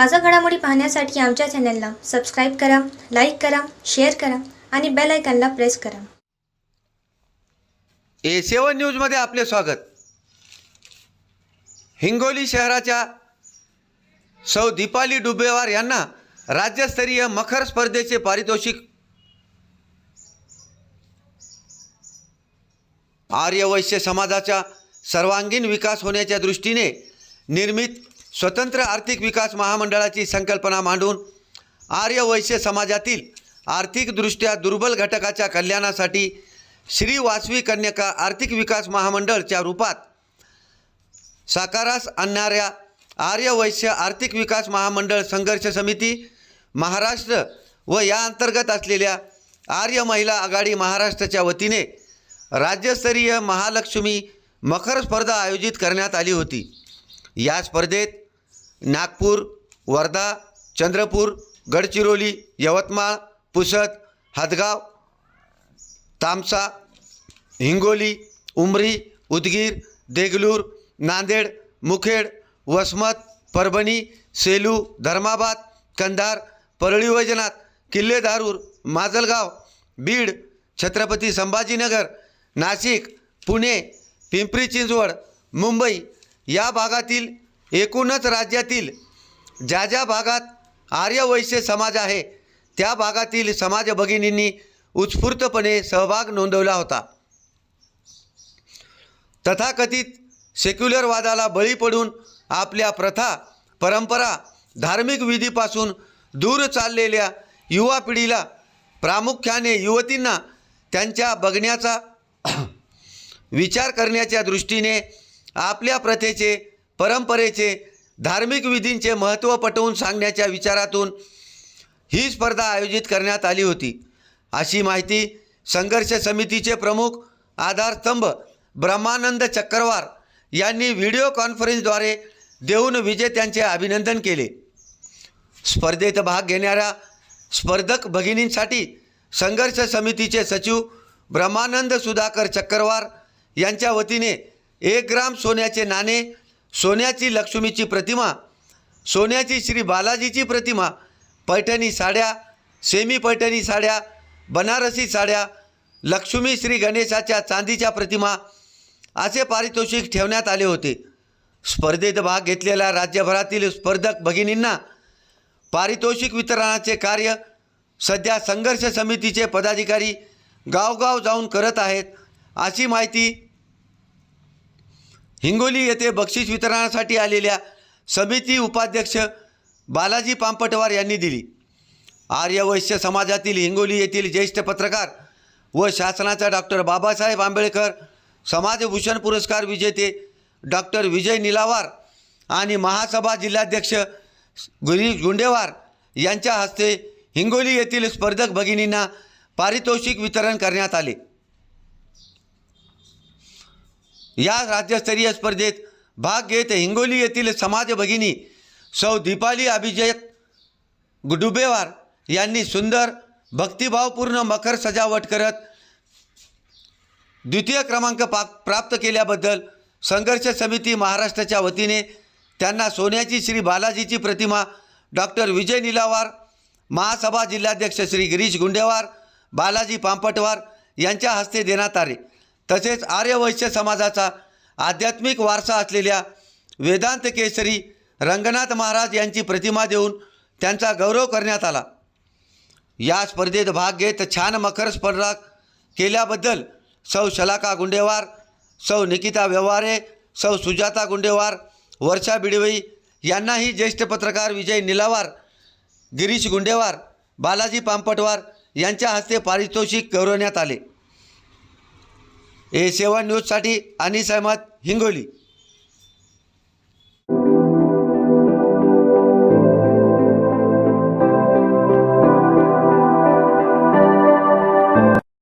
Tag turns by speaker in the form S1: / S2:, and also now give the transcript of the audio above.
S1: ताजा घडामोडी पाहण्यासाठी आमच्या चॅनलला सबस्क्राईब करा लाईक करा शेअर करा आणि बेल आयकॉनला प्रेस करा.
S2: ए सेवन न्यूजमध्ये आपले स्वागत. हिंगोली शहराच्या सौ दीपाली डुबेवार यांना राज्यस्तरीय मखर स्पर्धेचे पारितोषिक आर्यवैश्य समाजाचा सर्वांगीण विकास होण्याच्या दृष्टीने निर्मित स्वतंत्र आर्थिक विकास महामंडळाची संकल्पना मांडून आर्यवैश्य समाजातील आर्थिकदृष्ट्या दुर्बल घटकाच्या कल्याणासाठी श्री वासवी कन्यका आर्थिक विकास महामंडळच्या रूपात साकारास आणणाऱ्या आर्यवैश्य आर्थिक विकास महामंडळ संघर्ष समिती महाराष्ट्र व या अंतर्गत असलेल्या आर्य महिला आघाडी महाराष्ट्राच्या वतीने राज्यस्तरीय महालक्ष्मी मखर स्पर्धा आयोजित करण्यात आली होती. या स्पर्धेत नागपूर वर्धा चंद्रपूर गडचिरोली यवतमाळ पुसद हदगाव तामसा हिंगोली उमरी उदगीर देगलूर नांदेड मुखेड वसमत परभणी सेलू धर्माबाद कंधार परळी वैजनाथ किल्ले माजलगाव बीड छत्रपती संभाजीनगर नाशिक पुणे पिंपरी चिंचवड मुंबई या भागातील एकूणच राज्यातील ज्या ज्या भागात आर्यवैश्य समाज आहे त्या भागातील समाज भगिनींनी उत्स्फूर्तपणे सहभाग नोंदवला होता. तथाकथित सेक्युलरवादाला बळी पडून आपल्या प्रथा परंपरा धार्मिक विधीपासून दूर चाललेल्या युवा पिढीला प्रामुख्याने युवतींना त्यांच्या बघण्याचा विचार करण्याच्या दृष्टीने आपल्या प्रथेचे परंपरेचे धार्मिक विधींचे महत्त्व पटवून सांगण्याच्या विचारातून ही स्पर्धा आयोजित करण्यात आली होती. अशी माहिती संघर्ष समितीचे प्रमुख आधारस्तंभ ब्रह्मानंद चक्रवार यांनी व्हिडिओ कॉन्फरन्सद्वारे देऊन विजेत्यांचे अभिनंदन केले. स्पर्धेत भाग घेणाऱ्या स्पर्धक भगिनींसाठी संघर्ष समितीचे सचिव ब्रह्मानंद सुधाकर चक्रवार यांच्या वतीने एक ग्राम सोन्याचे नाणे सोन्याची लक्ष्मीची प्रतिमा सोन्याची श्री बालाजीची प्रतिमा पैठणी साड्या सेमी पैठणी साड्या बनारसी साड्या लक्ष्मी श्री गणेशाच्या चांदीच्या प्रतिमा असे पारितोषिक ठेवण्यात आले होते. स्पर्धेत भाग घेतलेल्या राज्यभरातील स्पर्धक भगिनींना पारितोषिक वितरणाचे कार्य सध्या संघर्ष समितीचे पदाधिकारी गावगाव जाऊन करत आहेत अशी माहिती हिंगोली येथे बक्षीस वितरणासाठी आलेल्या समिती उपाध्यक्ष बालाजी पांपटवार यांनी दिली. आर्यवैश्य समाजातील हिंगोली येथील ज्येष्ठ पत्रकार व शासनाचा डॉक्टर बाबासाहेब आंबेडकर समाजभूषण पुरस्कार विजेते डॉक्टर विजय निलावार आणि महासभा जिल्हाध्यक्ष गिरीश गुंडेवार यांच्या हस्ते हिंगोली येथील स्पर्धक भगिनींना पारितोषिक वितरण करण्यात आले. या राज्यस्तरीय स्पर्धेत भाग घेत हिंगोली येथील समाज भगिनी सौ दीपाली अभिजयत गुडुबेवार यांनी सुंदर भक्तिभावपूर्ण मखर सजावट करत द्वितीय क्रमांक पा प्राप्त केल्याबद्दल संघर्ष समिती महाराष्ट्राच्या वतीने त्यांना सोन्याची श्री बालाजीची प्रतिमा डॉक्टर विजय निलावार महासभा जिल्हाध्यक्ष श्री गिरीश गुंडेवार बालाजी पांपटवार यांच्या हस्ते देण्यात आले. तसेच आर्यवैश्य समाजाचा आध्यात्मिक वारसा असलेल्या वेदांत केसरी रंगनाथ महाराज यांची प्रतिमा देऊन त्यांचा गौरव करण्यात आला. या स्पर्धेत भाग घेत छान मखर स्पर्धा केल्याबद्दल सौ शलाका गुंडेवार सौ निकिता व्यवहारे सौ सुजाता गुंडेवार वर्षा बिडवई यांनाही ज्येष्ठ पत्रकार विजय निलावार गिरीश गुंडेवार बालाजी पांपटवार यांच्या हस्ते पारितोषिक गौरवण्यात आले. ए सेवन न्यूजसाठी अनिस अहमद हिंगोली.